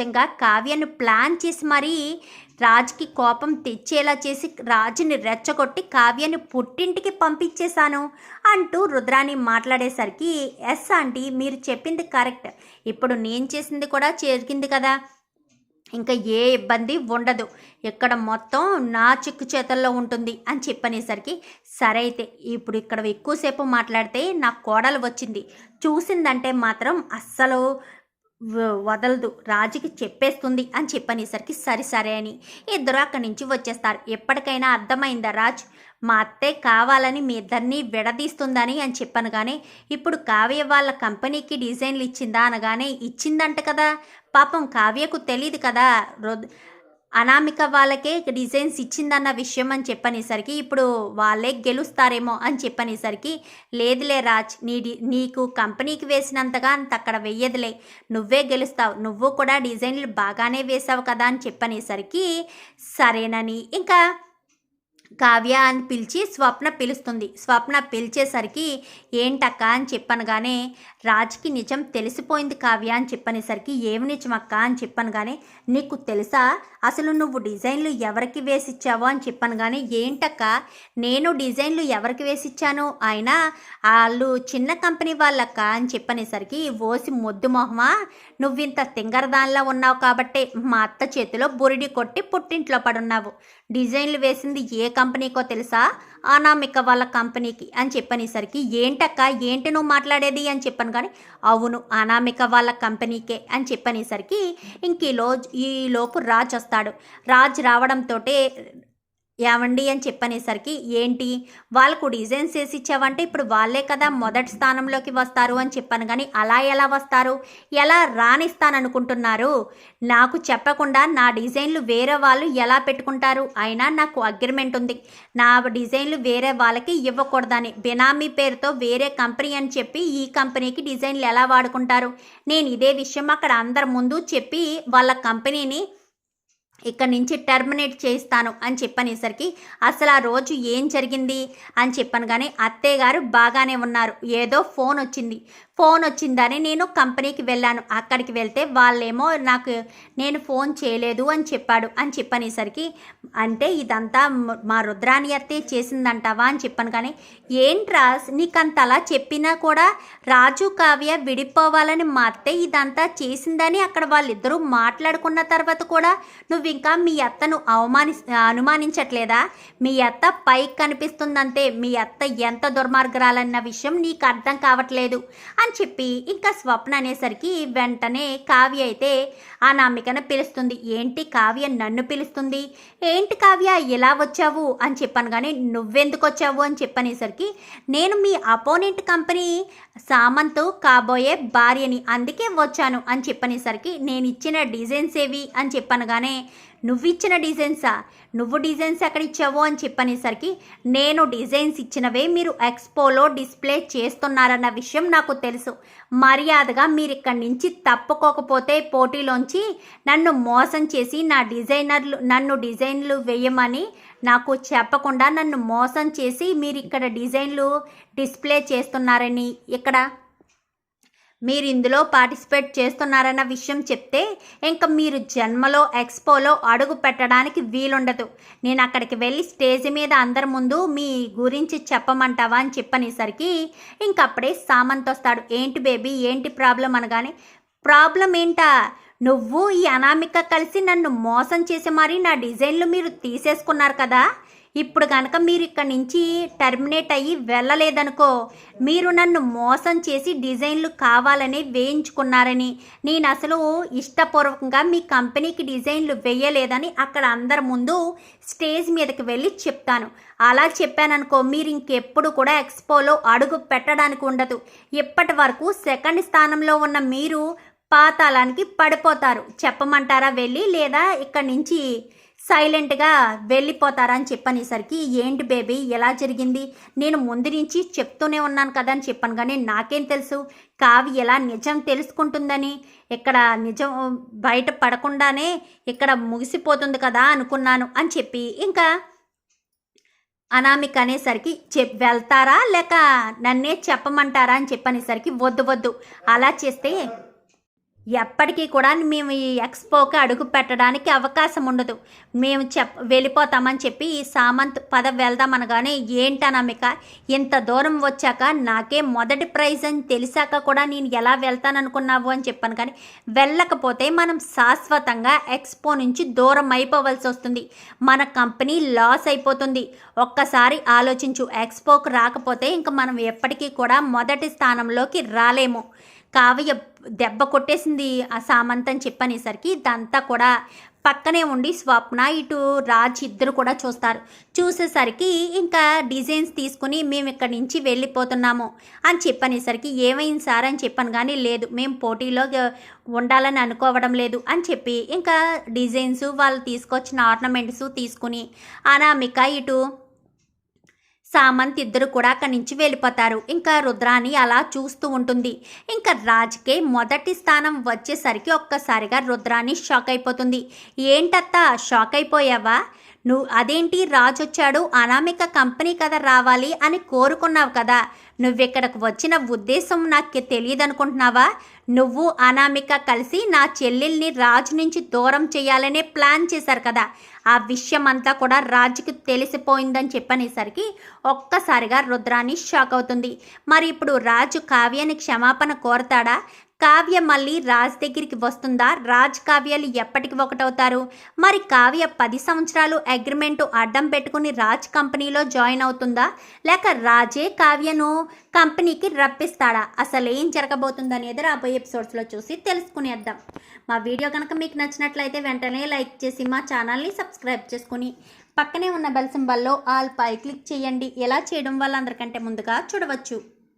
ఖచ్చితంగా కావ్యను ప్లాన్ చేసి మరీ రాజుకి కోపం తెచ్చేలా చేసి రాజుని రెచ్చగొట్టి కావ్యను పుట్టింటికి పంపించేశాను అంటూ రుద్రాని మాట్లాడేసరికి ఎస్ ఆంటీ మీరు చెప్పింది కరెక్ట్. ఇప్పుడు నేను చేసింది కూడా జరిగింది కదా. ఇంకా ఏ ఇబ్బంది ఉండదు. ఇక్కడ మొత్తం నా చిక్కు చేతల్లో ఉంటుంది అని చెప్పనేసరికి సరే అయితే ఇప్పుడు ఇక్కడ ఎక్కువసేపు మాట్లాడితే నా కోడలు వచ్చింది. చూసిందంటే మాత్రం అస్సలు వదలదు. రాజుకి చెప్పేస్తుంది అని చెప్పనేసరికి సరే సరే అని ఇద్దరు అక్కడి నుంచి వచ్చేస్తారు. ఎప్పటికైనా అర్థమైందా రాజ్? మా అత్తే కావాలని మీ ఇద్దరిని విడదీస్తుందని అని చెప్పాను కానీ ఇప్పుడు కావ్య వాళ్ళ కంపెనీకి డిజైన్లు ఇచ్చిందా అనగానే ఇచ్చిందంట కదా. పాపం కావ్యకు తెలియదు కదా. రొద్ అనామిక వాళ్ళకే డిజైన్స్ ఇచ్చిందన్న విషయం అని చెప్పనేసరికి ఇప్పుడు వాళ్ళే గెలుస్తారేమో అని చెప్పనేసరికి లేదులే రాజ్ నీ డి- నీకు కంపెనీకి వేసినంతగా అంత అక్కడ వెయ్యదులే. నువ్వే గెలుస్తావు. నువ్వు కూడా డిజైన్లు బాగానే వేసావు కదా అని చెప్పనేసరికి సరేనని. ఇంకా కావ్య అని పిలిచి స్వప్న పిలుస్తుంది. స్వప్న పిలిచేసరికి ఏంటక్క? అని చెప్పనగానే రాజ్కి నిజం తెలిసిపోయింది కావ్య అని చెప్పనేసరికి ఏమి నిజం అక్క అని చెప్పనగానే నీకు తెలుసా? అసలు నువ్వు డిజైన్లు ఎవరికి వేసిచ్చావో? అని చెప్పనగానే ఏంటక్క? నేను డిజైన్లు ఎవరికి వేసిచ్చాను? అయినా వాళ్ళు చిన్న కంపెనీ వాళ్ళక్క? అని చెప్పనేసరికి ఓసి మొద్దు మొహమా? నువ్వింత తింగరదానిలో ఉన్నావు కాబట్టే మా అత్త చేతిలో బురిడి కొట్టి పుట్టింట్లో పడున్నావు. డిజైన్లు వేసింది ఏ కంపెనీకో తెలుసా? అనామిక వాళ్ళ కంపెనీకి అని చెప్పనేసరికి ఏంటక్క? ఏంటి నువ్వు మాట్లాడేది? అని చెప్పాను కానీ అవును అనామిక వాళ్ళ కంపెనీకే అని చెప్పనేసరికి ఇంక ఈలో ఈలోపు ఈ లోపు రాజ్ వస్తాడు రాజ్ రావడంతో ఏమండి అని చెప్పనేసరికి ఏంటి? వాళ్ళకు డిజైన్స్ వేసి ఇచ్చావంటే ఇప్పుడు వాళ్ళే కదా మొదటి స్థానంలోకి వస్తారు అని చెప్పాను. కానీ అలా ఎలా వస్తారు? ఎలా రాణిస్తాననుకుంటున్నారు? నాకు చెప్పకుండా నా డిజైన్లు వేరే వాళ్ళు ఎలా పెట్టుకుంటారు? అయినా నాకు అగ్రిమెంట్ ఉంది. నా డిజైన్లు వేరే వాళ్ళకి ఇవ్వకూడదని. బినామీ పేరుతో వేరే కంపెనీ అని చెప్పి ఈ కంపెనీకి డిజైన్లు ఎలా వాడుకుంటారు? నేను ఇదే విషయం అక్కడ అందరి ముందు చెప్పి వాళ్ళ కంపెనీని ఇక్కడి నుంచి టర్మినేట్ చేస్తాను అని చెప్పనేసరికి అసలు ఆ రోజు ఏం జరిగింది అని చెప్పాను కానీ అత్తయ్య గారు బాగానే ఉన్నారు. ఏదో ఫోన్ వచ్చింది. ఫోన్ వచ్చిందని నేను కంపెనీకి వెళ్ళాను. అక్కడికి వెళ్తే వాళ్ళేమో నాకు నేను ఫోన్ చేయలేదు అని చెప్పాడు. అని చెప్పనేసరికి అంటే ఇదంతా మా రుద్రాని అత్తే చేసిందంటావా అని చెప్పాను. కానీ ఏంట్రా నీకంత అలా చెప్పినా కూడా రాజు కావ్య విడిపోవాలని మా అత్తే ఇదంతా చేసిందని అక్కడ వాళ్ళిద్దరూ మాట్లాడుకున్న తర్వాత కూడా నువ్వు ఇంకా మీ అత్తను అవమాని అనుమానించట్లేదా? మీ అత్త పైకి కనిపిస్తుందంతే మీ అత్త ఎంత దుర్మార్గరాలన్న విషయం నీకు అర్థం కావట్లేదు. అని చెప్పి ఇంకా స్వప్న అనేసరికి వెంటనే కావ్య అయితే ఆ నామికను పిలుస్తుంది. ఏంటి కావ్య నన్ను పిలుస్తుంది? ఏంటి కావ్య ఎలా వచ్చావు? అని చెప్పాను కానీ నువ్వెందుకు వచ్చావు? అని చెప్పనేసరికి నేను మీ అపోనెంట్ కంపెనీ సామంత్ కాబోయే భార్యని అందుకే వచ్చాను అని చెప్పనేసరికి నేను ఇచ్చిన డిజైన్స్ ఏవి? అని చెప్పనగానే నువ్వు ఇచ్చిన డిజైన్సా? నువ్వు డిజైన్స్ ఎక్కడ ఇచ్చావో అని చెప్పనేసరికి నేను డిజైన్స్ ఇచ్చినవే మీరు ఎక్స్పోలో డిస్ప్లే చేస్తున్నారన్న విషయం నాకు తెలుసు. మర్యాదగా మీరు ఇక్కడి నుంచి తప్పుకోకపోతే పోటీలోంచి నన్ను మోసం చేసి నా డిజైనర్లు నన్ను డిజైన్లు వేయమని నాకు చెప్పకుండా నన్ను మోసం చేసి మీరు ఇక్కడ డిజైన్లు డిస్ప్లే చేస్తున్నారని ఇక్కడ మీరు ఇందులో పార్టిసిపేట్ చేస్తున్నారన్న విషయం చెప్తే ఇంకా మీరు జన్మలో ఎక్స్పోలో అడుగు పెట్టడానికి వీలుండదు. నేను అక్కడికి వెళ్ళి స్టేజ్ మీద అందరి ముందు మీ గురించి చెప్పమంటావా అని చెప్పనేసరికి ఇంకప్పుడే సామంత్ వస్తాడు. ఏంటి బేబీ? ఏంటి ప్రాబ్లం అనగానే ప్రాబ్లం ఏంటా? నువ్వు ఈ అనామిక కలిసి నన్ను మోసం చేసి మరీ నా డిజైన్లు మీరు తీసేసుకున్నారు కదా? ఇప్పుడు కనుక మీరు ఇక్కడి నుంచి టర్మినేట్ అయ్యి వెళ్ళలేదనుకో మీరు నన్ను మోసం చేసి డిజైన్లు కావాలని వేయించుకున్నారని నేను అసలు ఇష్టపూర్వకంగా మీ కంపెనీకి డిజైన్లు వేయలేదని అక్కడ అందరి ముందు స్టేజ్ మీదకి వెళ్ళి చెప్తాను. అలా చెప్పాననుకో మీరు ఇంకెప్పుడు కూడా ఎక్స్పోలో అడుగు పెట్టడానికి ఉండదు ఇప్పటి వరకు సెకండ్ స్థానంలో ఉన్న మీరు పాతాళానికి పడిపోతారు. చెప్పమంటారా వెళ్ళి? లేదా ఇక్కడి నుంచి సైలెంట్గా వెళ్ళిపోతారని చెప్పనేసరికి ఏంటి బేబీ? ఎలా జరిగింది? నేను ముందు నుంచి చెప్తూనే ఉన్నాను కదా అని చెప్పాను కానీ నాకేం తెలుసు? కావి ఎలా నిజం తెలుసుకుంటుందని? ఇక్కడ నిజం బయట పడకుండానే ఇక్కడ ముగిసిపోతుంది కదా అనుకున్నాను అని చెప్పి ఇంకా అనామిక అనేసరికి చెప్ వెళ్తారా? లేక నన్నే చెప్పమంటారా అని చెప్పనేసరికి వద్దు వద్దు. అలా చేస్తే ఎప్పటికీ కూడా మేము ఈ ఎక్స్పోకి అడుగు పెట్టడానికి అవకాశం ఉండదు. మేము చెప్ వెళ్ళిపోతామని చెప్పి ఈ సామంత్ పద వెళ్దాం అనగానే ఏంటనమిక ఇంత దూరం వచ్చాక నాకే మొదటి ప్రైజ్ అని తెలిసాక కూడా నేను ఎలా వెళ్తాననుకున్నావు అని చెప్పాను కానీ వెళ్ళకపోతే మనం శాశ్వతంగా ఎక్స్పో నుంచి దూరం అయిపోవలసి వస్తుంది. మన కంపెనీ లాస్ అయిపోతుంది. ఒక్కసారి ఆలోచించు ఎక్స్పోకు రాకపోతే ఇంకా మనం ఎప్పటికీ కూడా మొదటి స్థానంలోకి రాలేము. కావ్య దెబ్బ కొట్టేసింది ఆ సామంత్ అని చెప్పనేసరికి ఇదంతా కూడా పక్కనే ఉండి స్వప్న ఇటు రాజ్ ఇద్దరు కూడా చూస్తారు. చూసేసరికి ఇంకా డిజైన్స్ తీసుకుని మేము ఇక్కడి నుంచి వెళ్ళిపోతున్నాము అని చెప్పనేసరికి ఏమైంది సార్ అని చెప్పాను కానీ లేదు మేము పోటీలో ఉండాలని అనుకోవడం లేదు అని చెప్పి ఇంకా డిజైన్స్ వాళ్ళు తీసుకొచ్చిన ఆర్నమెంట్స్ తీసుకుని అనామిక ఇటు సామంత్ ఇద్దరు కూడా అక్కడి నుంచి వెళ్ళిపోతారు. ఇంకా రుద్రాని అలా చూస్తూ ఉంటుంది. ఇంకా రాజ్కే మొదటి స్థానం వచ్చేసరికి ఒక్కసారిగా రుద్రాని షాక్ అయిపోతుంది. ఏంటత్తా షాక్ అయిపోయావా? నువ్వు అదేంటి రాజు వచ్చాడు అనామిక కంపెనీ కదా రావాలి అని కోరుకున్నావు కదా. నువ్విక్కడికి వచ్చిన ఉద్దేశం నాకు తెలియదు అనుకుంటున్నావా నువ్వు అనామిక కలిసి నా చెల్లెల్ని రాజు నుంచి దూరం చేయాలనే ప్లాన్ చేశారు కదా. ఆ విషయం అంతా కూడా రాజుకి తెలిసిపోయిందని చెప్పనేసరికి ఒక్కసారిగా రుద్రాని షాక్ అవుతుంది. మరి ఇప్పుడు రాజు కావ్యాన్ని క్షమాపణ కోరతాడా? కావ్య మళ్ళీ రాజ్ దగ్గరికి వస్తుందా? రాజ్ కావ్యాలు ఎప్పటికి ఒకటవుతారు? మరి కావ్య పది సంవత్సరాలు అగ్రిమెంట్ అడ్డం పెట్టుకుని రాజ్ కంపెనీలో జాయిన్ అవుతుందా? లేక రాజే కావ్యను కంపెనీకి రప్పిస్తాడా? అసలు ఏం జరగబోతుంది అనేది రాబోయే ఎపిసోడ్స్లో చూసి తెలుసుకునేద్దాం. మా వీడియో కనుక మీకు నచ్చినట్లయితే వెంటనే లైక్ చేసి మా ఛానల్ని సబ్స్క్రైబ్ చేసుకుని పక్కనే ఉన్న బెల్ సింబల్లో ఆల్ పై క్లిక్ చేయండి. ఎలా చేయడం వల్ల అందరికంటే ముందుగా చూడవచ్చు.